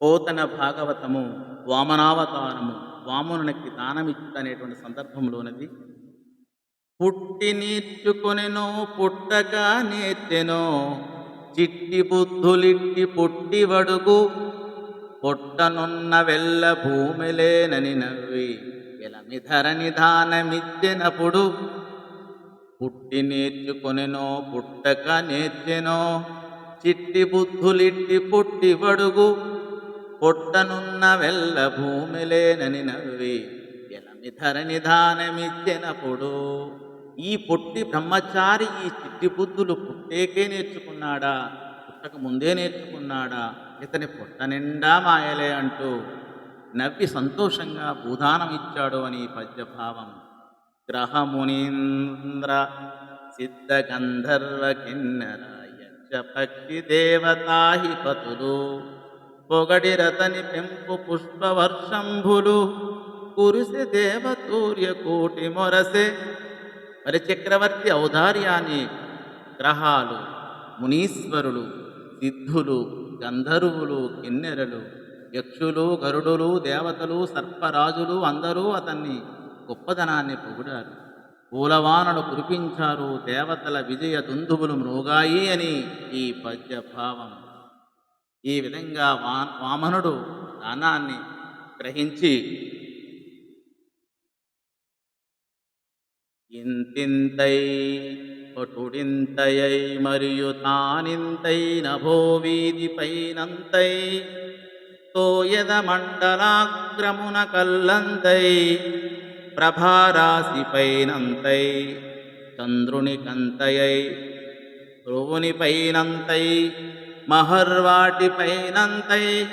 పోతన భాగవతము వామనావతారము వామనునికి దానమిచ్చుట అనేటువంటి సందర్భంలోనది పుట్టి నేర్చుకొనెనో పుట్టక నేర్చెనో చిట్టి బుద్ధులిట్టి పుట్టి వడుగు పొట్టనున్న వెల్ల భూమిలేనని నవ్వి ఎలమిధర నిధానమిచ్చినప్పుడు పుట్టి నేర్చుకొనెనో పుట్టక నేర్చెనో చిట్టి బుద్ధులిట్టి పుట్టి వడుగు పొట్టనున్న వెల్ల భూమిలేనని నవ్వి ఎలమిధర నిధానమిచ్చెనప్పుడు ఈ పొట్టి బ్రహ్మచారి ఈ చిట్టి బుద్ధులు పుట్టేకే నేర్చుకున్నాడా పుట్టక ముందే నేర్చుకున్నాడా ఇతని పొట్ట నిండా మాయలే అంటూ నవ్వి సంతోషంగా భూదానం ఇచ్చాడు అని పద్యభావం. గ్రహమునీంద్ర సిద్ధ గంధర్వ కిన్నర యక్ష పక్షి దేవతాహి పతులు పొగడి రతని పెంపు పుష్పవర్షంభులు కురిసి దేవతూర్య కోటి మొరసే. మరి చక్రవర్తి ఔదార్యాన్ని గ్రహాలు మునీశ్వరులు సిద్ధులు గంధర్వులు కిన్నెరలు యక్షులు గరుడులు దేవతలు సర్పరాజులు అందరూ అతన్ని గొప్పదనాన్ని పొగిడారు. పూలవానలు కురిపించారు దేవతల విజయ దుందుబులు మృగాయి అని ఈ పద్య భావం ఈ విధంగా వా వామనుడు దానాన్ని గ్రహించి ఇంతింతై పటుడింతయై మరియు తానింతై నభో పైనంతై తోయద మండలాగ్రమున కల్లంతై ప్రభారాశిపైనంతై చంద్రుని కంతయై ధ్రువునిపైనంతై మహర్వాటిపైనంతై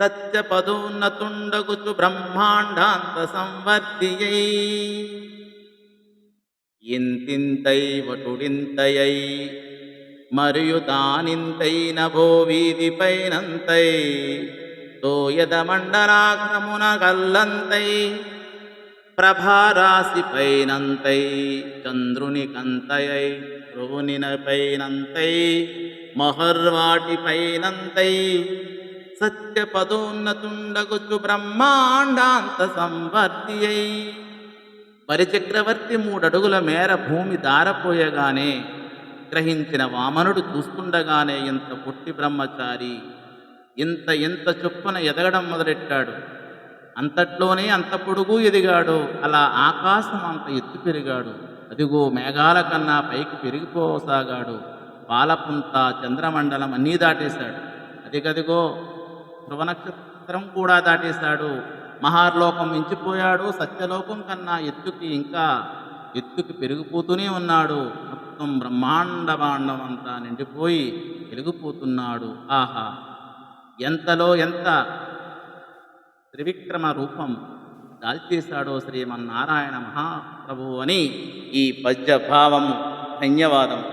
సత్యపదోన్నతుండగుచు బ్రహ్మాండాంత సంవర్తియై ఇంతింతై వటుడింతయై మరియు దానింతైన నభో వీధిపైనంతై తోయద మండలాగ్రమున గల్లంతై ప్రభారాశిపైనంతై చంద్రుని కంతయై ధ్రువునిపైనంతై మహర్వాటిపైనంతై సత్యపదోన్నతుండగుచు బ్రహ్మాండాంత సంవర్తియై పరిచక్రవర్తి మూడడుగుల మేర భూమి దారపోయగానే గ్రహించిన వామనుడు చూస్తుండగానే ఇంత పుట్టి బ్రహ్మచారి ఇంత ఇంత చొప్పున ఎదగడం మొదలెట్టాడు? అంతట్లోనే అంత పొడుగు ఎదిగాడు అలా ఆకాశం అంత ఎత్తు పెరిగాడు అదిగో మేఘాల కన్నా పైకి పెరిగిపోసాగాడు. పాలపుంత చంద్రమండలం అన్నీ దాటేశాడు. అదిగదిగో ధ్రువనక్షత్రం కూడా దాటేశాడు. మహార్లోకం మించిపోయాడు. సత్యలోకం కన్నా ఎత్తుకి ఇంకా ఎత్తుకి పెరిగిపోతూనే ఉన్నాడు. మొత్తం బ్రహ్మాండ భాండం అంతా నిండిపోయి వెలిగిపోతున్నాడు. ఆహా! ఎంతలో ఎంత త్రివిక్రమ రూపం దాల్చేశాడో శ్రీమన్నారాయణ మహాప్రభు అని ఈ పద్యభావము ధన్యవాదం